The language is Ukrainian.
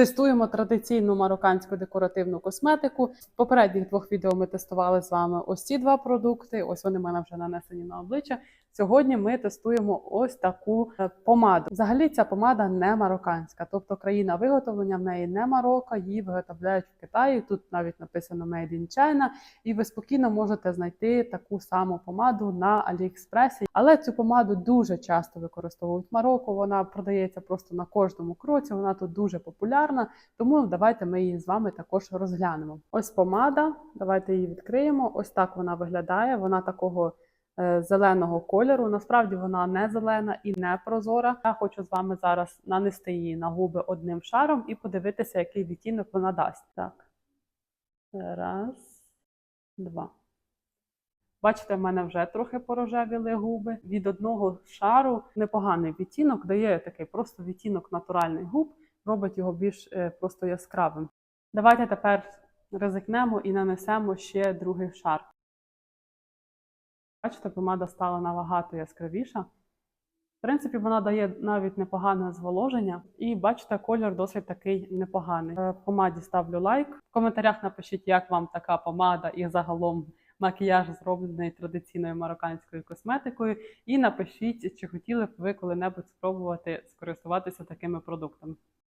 Тестуємо традиційну марокканську декоративну косметику. В попередніх двох відео ми тестували з вами ось ці два продукти. Ось вони в мене вже нанесені на обличчя. Сьогодні ми тестуємо ось таку е, помаду. Взагалі ця помада не марокканська, тобто країна виготовлення в неї не Марокко, її виготовляють в Китаї. Тут навіть написано Made in China, і ви спокійно можете знайти таку саму помаду на Аліекспресі. Але цю помаду дуже часто використовують в Марокко. Вона продається просто на кожному кроці. Вона тут дуже популярна. Тому давайте ми її з вами також розглянемо. Ось помада. Давайте її відкриємо. Ось так вона виглядає. Вона такого зеленого кольору. Насправді вона не зелена і не прозора. Я хочу з вами зараз нанести її на губи одним шаром і подивитися, який відтінок вона дасть. Так. Раз, два. Бачите, в мене вже трохи порожевіли губи. Від одного шару непоганий відтінок, дає такий просто відтінок натуральний губ, робить його більш е, просто яскравим. Давайте тепер ризикнемо і нанесемо ще другий шар. Бачите, помада стала набагато яскравіша. В принципі, вона дає навіть непогане зволоження, і бачите, колір досить такий непоганий. Е, Помаді ставлю лайк. В коментарях напишіть, як вам така помада і загалом макіяж зроблений традиційною марокканською косметикою. І напишіть, чи хотіли б ви коли-небудь спробувати скористуватися такими продуктами.